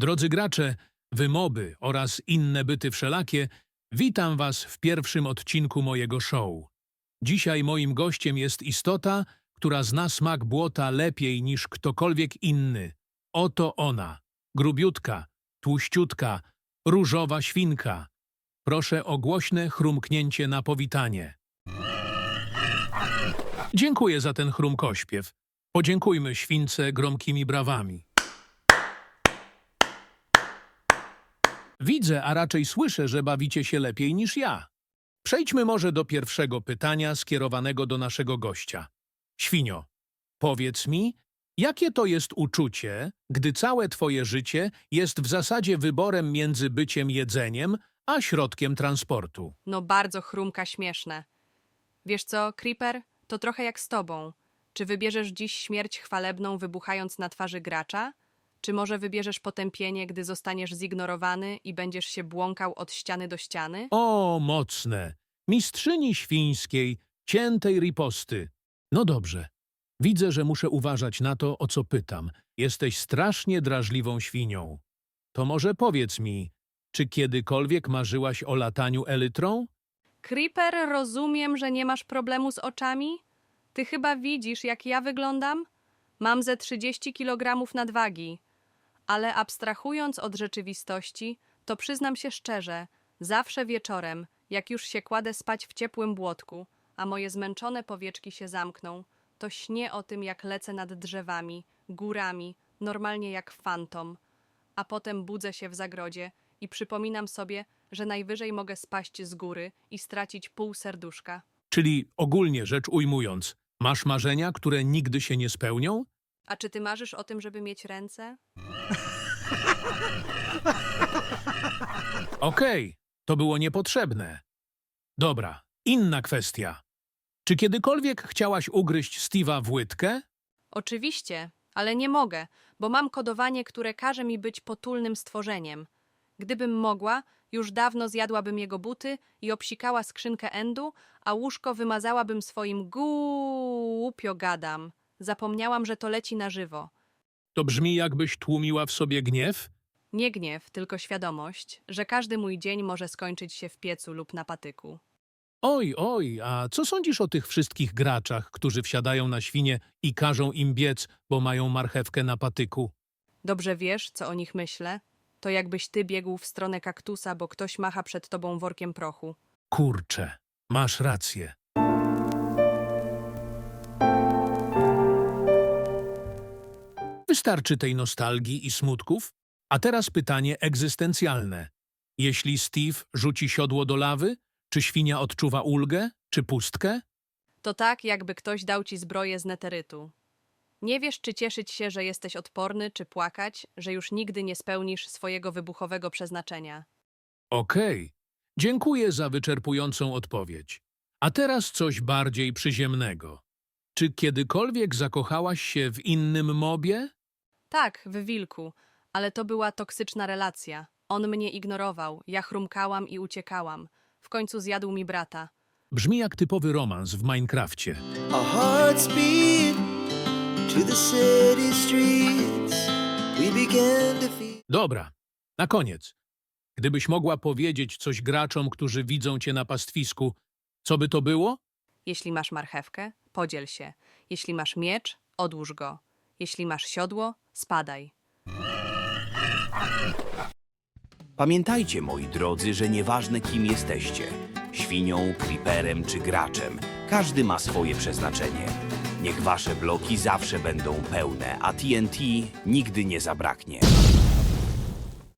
Drodzy gracze, wymoby oraz inne byty wszelakie, witam Was w pierwszym odcinku mojego show. Dzisiaj moim gościem jest istota, która zna smak błota lepiej niż ktokolwiek inny. Oto ona, grubiutka, tłuściutka, różowa świnka. Proszę o głośne chrumknięcie na powitanie. Dziękuję za ten chrumkośpiew. Podziękujmy śwince gromkimi brawami. Widzę, a raczej słyszę, że bawicie się lepiej niż ja. Przejdźmy może do pierwszego pytania skierowanego do naszego gościa. Świnio, powiedz mi, jakie to jest uczucie, gdy całe twoje życie jest w zasadzie wyborem między byciem jedzeniem a środkiem transportu? No bardzo chrumka śmieszne. Wiesz co, Creeper? To trochę jak z tobą. Czy wybierzesz dziś śmierć chwalebną wybuchając na twarzy gracza? Czy może wybierzesz potępienie, gdy zostaniesz zignorowany i będziesz się błąkał od ściany do ściany? O, mocne! Mistrzyni świńskiej, ciętej riposty. No dobrze. Widzę, że muszę uważać na to, o co pytam. Jesteś strasznie drażliwą świnią. To może powiedz mi, czy kiedykolwiek marzyłaś o lataniu elytrą? Creeper, rozumiem, że nie masz problemu z oczami? Ty chyba widzisz, jak ja wyglądam? Mam ze 30 kg nadwagi. Ale abstrahując od rzeczywistości, to przyznam się szczerze, zawsze wieczorem, jak już się kładę spać w ciepłym błotku, a moje zmęczone powieczki się zamkną, to śnię o tym, jak lecę nad drzewami, górami, normalnie jak fantom. A potem budzę się w zagrodzie i przypominam sobie, że najwyżej mogę spaść z góry i stracić pół serduszka. Czyli ogólnie rzecz ujmując, masz marzenia, które nigdy się nie spełnią? A czy ty marzysz o tym, żeby mieć ręce? Okej, to było niepotrzebne. Dobra, inna kwestia. Czy kiedykolwiek chciałaś ugryźć Steve'a w łydkę? Oczywiście, ale nie mogę, bo mam kodowanie, które każe mi być potulnym stworzeniem. Gdybym mogła, już dawno zjadłabym jego buty i obsikała skrzynkę endu, a łóżko wymazałabym swoim głupio gadam. Zapomniałam, że to leci na żywo. To brzmi, jakbyś tłumiła w sobie gniew? Nie gniew, tylko świadomość, że każdy mój dzień może skończyć się w piecu lub na patyku. Oj, oj, a co sądzisz o tych wszystkich graczach, którzy wsiadają na świnie i każą im biec, bo mają marchewkę na patyku? Dobrze wiesz, co o nich myślę? To jakbyś ty biegł w stronę kaktusa, bo ktoś macha przed tobą workiem prochu. Kurczę, masz rację. Wystarczy tej nostalgii i smutków, a teraz pytanie egzystencjalne. Jeśli Steve rzuci siodło do lawy, czy świnia odczuwa ulgę, czy pustkę? To tak, jakby ktoś dał ci zbroję z neterytu. Nie wiesz, czy cieszyć się, że jesteś odporny, czy płakać, że już nigdy nie spełnisz swojego wybuchowego przeznaczenia. Okej, dziękuję za wyczerpującą odpowiedź. A teraz coś bardziej przyziemnego. Czy kiedykolwiek zakochałaś się w innym mobie? Tak, w wilku, ale to była toksyczna relacja. On mnie ignorował, ja chrumkałam i uciekałam. W końcu zjadł mi brata. Brzmi jak typowy romans w Minecrafcie. Our hearts beat to the city streets. We began to feel. Dobra, na koniec. Gdybyś mogła powiedzieć coś graczom, którzy widzą cię na pastwisku, co by to było? Jeśli masz marchewkę, podziel się. Jeśli masz miecz, odłóż go. Jeśli masz siodło, spadaj. Pamiętajcie, moi drodzy, że nieważne kim jesteście świnią, creeperem czy graczem każdy ma swoje przeznaczenie. Niech wasze bloki zawsze będą pełne, a TNT nigdy nie zabraknie.